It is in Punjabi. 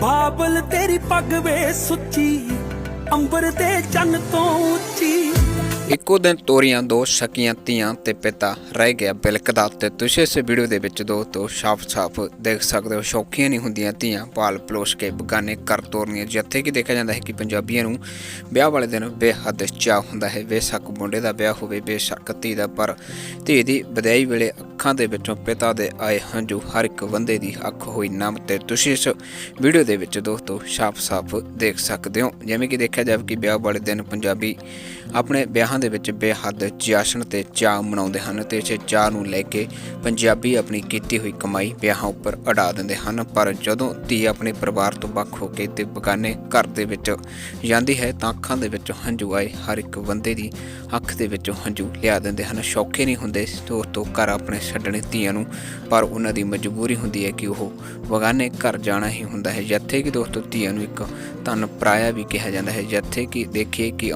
ਬਾਬਲ ਤੇਰੀ ਪੱਗ ਵੇ ਸੁੱਚੀ, ਅੰਬਰ ਦੇ ਚੰਨ ਤੋਂ ਉੱਚੀ। ਇੱਕੋ ਦਿਨ ਤੋਰੀਆਂ, ਦੋ ਸਕੀਆਂ, ਧੀਆਂ ਤੇ ਪਿਤਾ ਰਹਿ ਗਿਆ ਬਿਲਕਦਾ ਤੇ ਤੁਸੀਂ ਇਸ ਵੀਡੀਓ ਦੇ ਵਿੱਚ ਦੋਸਤੋ ਸਾਫ਼-ਸਾਫ਼ ਦੇਖ ਸਕਦੇ ਹੋ। ਸ਼ੌਕੀਆਂ ਨਹੀਂ ਹੁੰਦੀਆਂ ਧੀਆਂ ਪਾਲ ਪਲੋਸ ਕੇ ਬਗਾਨੇ ਕਰ ਤੋਰਨੀਆਂ ਜਿੱਥੇ ਕਿ ਦੇਖਿਆ ਜਾਂਦਾ ਹੈ ਕਿ ਪੰਜਾਬੀਆਂ ਨੂੰ ਵਿਆਹ ਵਾਲੇ ਦਿਨ ਬੇਹੱਦ ਚਾਅ ਹੁੰਦਾ ਹੈ। ਬੇਸ਼ੱਕ ਮੁੰਡੇ ਦਾ ਵਿਆਹ ਹੋਵੇ, ਬੇਸ਼ੱਕ ਧੀ ਦਾ, ਪਰ ਧੀ ਦੀ ਵਿਦਾਈ ਵੇਲੇ ਅੱਖਾਂ ਦੇ ਵਿੱਚੋਂ ਪਿਤਾ ਦੇ ਆਏ ਹੰਝੂ ਹਰ ਇੱਕ ਬੰਦੇ ਦੀ ਅੱਖ ਹੋਈ ਨਮ ਤੇ ਤੁਸੀਂ ਇਸ ਵੀਡੀਓ ਦੇ ਵਿੱਚ ਦੋਸਤੋ ਸਾਫ਼-ਸਾਫ਼ ਦੇਖ ਸਕਦੇ ਹੋ। ਜਿਵੇਂ ਕਿ ਦੇਖਿਆ ਜਾਵੇ ਕਿ ਵਿਆਹ ਵਾਲੇ ਦਿਨ ਪੰਜਾਬੀ ਆਪਣੇ ਵਿਆਹਾਂ ਦੇ ਵਿੱਚ ਬੇਹੱਦ ਜਸ਼ਨ ਤੇ ਚਾਹ ਮਨਾਉਂਦੇ ਹਨ ਤੇ ਇਸ ਚਾਹ ਨੂੰ ਲੈ ਕੇ ਪੰਜਾਬੀ ਆਪਣੀ ਕੀਤੀ ਹੋਈ ਕਮਾਈ ਵਿਆਹਾਂ ਉੱਪਰ ਅਡਾ ਦਿੰਦੇ ਹਨ। ਪਰ ਜਦੋਂ ਧੀ ਆਪਣੇ ਪਰਿਵਾਰ ਤੋਂ ਵੱਖ ਹੋ ਕੇ ਤੇ ਬਗਾਨੇ ਘਰ ਦੇ ਵਿੱਚ ਜਾਂਦੀ ਹੈ ਤਾਂ ਅੱਖਾਂ ਦੇ ਵਿੱਚੋਂ ਹੰਝੂ ਆਏ, ਹਰ ਇੱਕ ਬੰਦੇ ਦੀ ਅੱਖ ਦੇ ਵਿੱਚੋਂ ਹੰਝੂ ਲਿਆ ਦਿੰਦੇ ਹਨ। ਸ਼ੌਕੇ ਨਹੀਂ ਹੁੰਦੇ ਦੋਸਤੋ ਘਰ ਆਪਣੇ ਛੱਡਣੇ ਧੀਆਂ ਨੂੰ, ਪਰ ਉਹਨਾਂ ਦੀ ਮਜਬੂਰੀ ਹੁੰਦੀ ਹੈ ਕਿ ਉਹ ਬਗਾਨੇ ਘਰ ਜਾਣਾ ਹੀ ਹੁੰਦਾ ਹੈ। ਜਿੱਥੇ ਕਿ ਦੋਸਤੋ, ਧੀਆਂ ਨੂੰ ਇੱਕ ਧਨ ਪਰਾਇਆ ਵੀ ਕਿਹਾ ਜਾਂਦਾ ਹੈ। ਜਿੱਥੇ ਕਿ ਦੇਖੀਏ ਕਿ